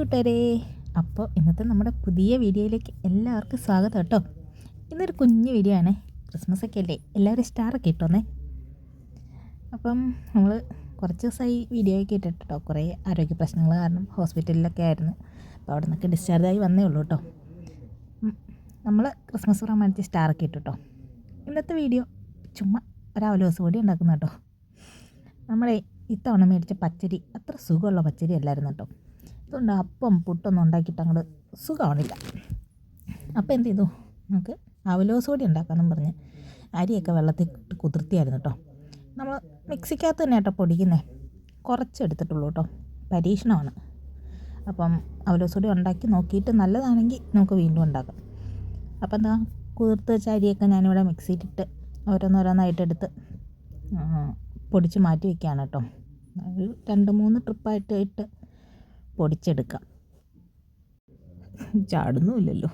കൂട്ടുകാരെ. അപ്പോൾ ഇന്നത്തെ നമ്മുടെ പുതിയ വീഡിയോയിലേക്ക് എല്ലാവർക്കും സ്വാഗതം കേട്ടോ. ഇന്നൊരു കുഞ്ഞു വീഡിയോ ആണ്. ക്രിസ്മസ് ഒക്കെ അല്ലേ? എല്ലാവരും സ്റ്റാറൊക്കെ ഇട്ടോന്നേ. അപ്പം നമ്മൾ കുറച്ച് ദിവസമായി വീഡിയോ ഒക്കെ ഇട്ടിട്ട് കേട്ടോ കുറേ ആരോഗ്യ പ്രശ്നങ്ങൾ കാരണം ഹോസ്പിറ്റലിലൊക്കെ ആയിരുന്നു. അപ്പോൾ അവിടെ നിന്നൊക്കെ ഡിസ്ചാർജ് ആയി വന്നേ ഉള്ളൂ കേട്ടോ നമ്മൾ ക്രിസ്മസ് പ്രമാണിച്ച് സ്റ്റാറൊക്കെ ഇട്ടു കേട്ടോ ഇന്നത്തെ വീഡിയോ ചുമ്മാ ഒരാവിലെ ദിവസം കൂടി ഉണ്ടാക്കുന്ന കേട്ടോ നമ്മളെ ഇത്തവണ മേടിച്ച പച്ചരി അത്ര സുഖമുള്ള പച്ചരി അല്ലായിരുന്നു കേട്ടോ ഇതുകൊണ്ട് അപ്പം പുട്ടൊന്നും ഉണ്ടാക്കിയിട്ട് അങ്ങോട്ട് സുഖമാണില്ല അപ്പോൾ എന്ത് ചെയ്തു? നമുക്ക് അവലോസ് പൊടി ഉണ്ടാക്കാമെന്നും പറഞ്ഞ് അരിയൊക്കെ വെള്ളത്തിൽ കുതിർത്തിയായിരുന്നു കേട്ടോ. നമ്മൾ മിക്സിക്കകത്ത് തന്നെ കേട്ടോ പൊടിക്കുന്നത് കുറച്ചെടുത്തിട്ടുള്ളൂ കേട്ടോ. പരീക്ഷണമാണ്. അപ്പം അവലോസ് പൊടി ഉണ്ടാക്കി നോക്കിയിട്ട് നല്ലതാണെങ്കിൽ നമുക്ക് വീണ്ടും ഉണ്ടാക്കാം. അപ്പം എന്താ? കുതിർത്ത് വെച്ച അരിയൊക്കെ ഞാനിവിടെ മിക്സിയിലിട്ട് ഓരോന്നോരോന്നായിട്ട് എടുത്ത് പൊടിച്ച് മാറ്റി വയ്ക്കുകയാണ് കേട്ടോ. ഒരു രണ്ട് മൂന്ന് ട്രിപ്പായിട്ട് ഇട്ട് പൊടിച്ചെടുക്കാം. ചാടുന്നുമില്ലല്ലോ.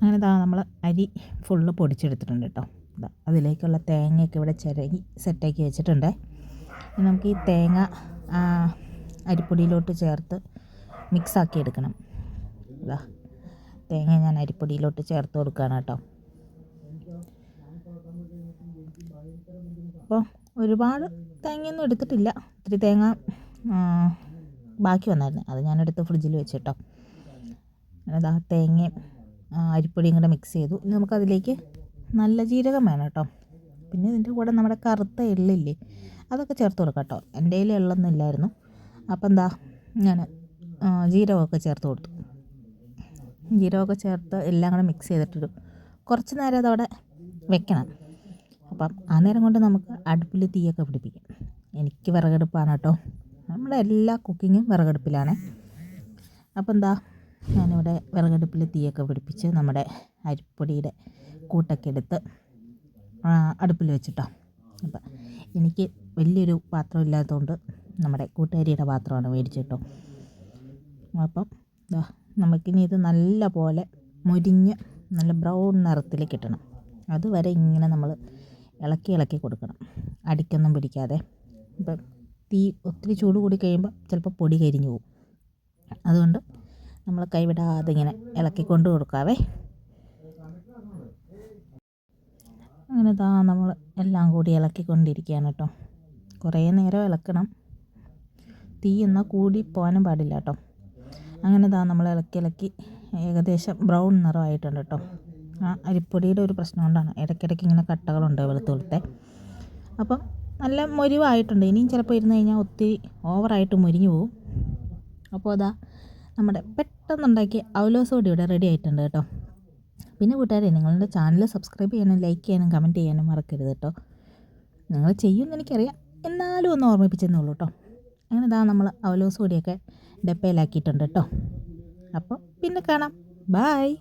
അങ്ങനെ ഇതാ നമ്മൾ അരി ഫുള്ള് പൊടിച്ചെടുത്തിട്ടുണ്ട് കേട്ടോ. അതിലേക്കുള്ള തേങ്ങയൊക്കെ ഇവിടെ ചിരകി സെറ്റാക്കി വെച്ചിട്ടുണ്ട്. നമുക്ക് ഈ തേങ്ങ അരിപ്പൊടിയിലോട്ട് ചേർത്ത് മിക്സാക്കി എടുക്കണം. ഇതാ തേങ്ങ ഞാൻ അരിപ്പൊടിയിലോട്ട് ചേർത്ത് കൊടുക്കുകയാണ് കേട്ടോ. അപ്പോൾ ഒരുപാട് തേങ്ങയൊന്നും എടുത്തിട്ടില്ല. ഇത്തിരി തേങ്ങ ബാക്കി വന്നായിരുന്നു. അത് ഞാനെടുത്ത് ഫ്രിഡ്ജിൽ വെച്ചിട്ടോ. അതാ തേങ്ങയും അരിപ്പൊടിയും കൂടെ മിക്സ് ചെയ്തു. ഇനി നമുക്കതിലേക്ക് നല്ല ജീരകം വേണം കേട്ടോ. പിന്നെ ഇതിന്റെ കൂടെ നമ്മുടെ കറുത്ത എള്ളില്ലേ അതൊക്കെ ചേർത്ത് കൊടുക്കാം കേട്ടോ. എന്റെ കയ്യിൽ എള്ളൊന്നും ഇല്ലായിരുന്നു. അപ്പം എന്താ ഞാൻ ജീരകമൊക്കെ ചേർത്ത് കൊടുത്തു. ജീരകമൊക്കെ ചേർത്ത് എല്ലാം കൂടെ മിക്സ് ചെയ്തിട്ടൊരു കുറച്ച് നേരം അതവിടെ വെക്കണം. അപ്പം ആ നേരം കൊണ്ട് നമുക്ക് അടുപ്പിൽ തീയൊക്കെ പിടിപ്പിക്കാം. എനിക്ക് വിറകടുപ്പാണ് കേട്ടോ. നമ്മുടെ എല്ലാ കുക്കിങ്ങും വിറകടുപ്പിലാണ്. അപ്പോൾ എന്താ ഞാനിവിടെ വിറകടുപ്പിൽ തീയൊക്കെ പിടിപ്പിച്ച് നമ്മുടെ അരിപ്പൊടിയുടെ കൂട്ടൊക്കെ എടുത്ത് അടുപ്പിൽ വെച്ചിട്ടോ. അപ്പം എനിക്ക് വലിയൊരു പാത്രം ഇല്ലാത്തതുകൊണ്ട് നമ്മുടെ കൂട്ടുകാരിയുടെ പാത്രമാണ് മേടിച്ചിട്ടോ അപ്പം നമുക്കിനി ഇത് നല്ല പോലെ മുരിഞ്ഞ് നല്ല ബ്രൗൺ നിറത്തിൽ കിട്ടണം. അതുവരെ ഇങ്ങനെ നമ്മൾ ഇളക്കി ഇളക്കി കൊടുക്കണം. അടിക്കൊന്നും പിടിക്കാതെ. ഇപ്പം തീ ഒത്തിരി ചൂട് കൂടി കഴിയുമ്പോൾ ചിലപ്പോൾ പൊടി കരിഞ്ഞു പോകും. അതുകൊണ്ട് നമ്മൾ കൈവിടാതെ ഇങ്ങനെ ഇളക്കി കൊണ്ട് കൊടുക്കാവേ. അങ്ങനെ താ നമ്മൾ എല്ലാം കൂടി ഇളക്കിക്കൊണ്ടിരിക്കുകയാണ് കേട്ടോ. കുറേ നേരം ഇളക്കണം. തീ എന്നാൽ കൂടി പോകാനും പാടില്ല കേട്ടോ. അങ്ങനെ താ നമ്മൾ ഇളക്കി ഇളക്കി ഏകദേശം ബ്രൗൺ നിറമായിട്ടുണ്ട് കേട്ടോ. ആ അരിപ്പൊടിയുടെ ഒരു പ്രശ്നം കൊണ്ടാണ്. ഇടയ്ക്കിടയ്ക്ക് ഇങ്ങനെ കട്ടകളുണ്ട് വെളുത്ത് അപ്പം നല്ല മുരിവായിട്ടുണ്ട്. ഇനിയും ചിലപ്പോൾ ഇരുന്ന് കഴിഞ്ഞാൽ ഒത്തിരി ഓവറായിട്ട് മുരിഞ്ഞു പോകും അപ്പോൾ അതാ നമ്മുടെ പെട്ടെന്നുണ്ടാക്കിയ അവലോസ് പൊടി ഇവിടെ റെഡി ആയിട്ടുണ്ട് കേട്ടോ. പിന്നെ കൂട്ടുകാരെ നിങ്ങളുടെ ചാനൽ സബ്സ്ക്രൈബ് ചെയ്യാനും ലൈക്ക് ചെയ്യാനും കമന്റ് ചെയ്യാനും മറക്കരുത് കേട്ടോ. നിങ്ങൾ ചെയ്യുമെന്ന് എനിക്കറിയാം. എന്നാലും ഒന്ന് ഓർമ്മിപ്പിച്ചെന്നേ കേട്ടോ. അങ്ങനെ ഇതാ നമ്മൾ അവലോസ് പൊടിയൊക്കെ ഡപ്പയിലാക്കിയിട്ടുണ്ട് കേട്ടോ. അപ്പോൾ പിന്നെ കാണാം. ബായ്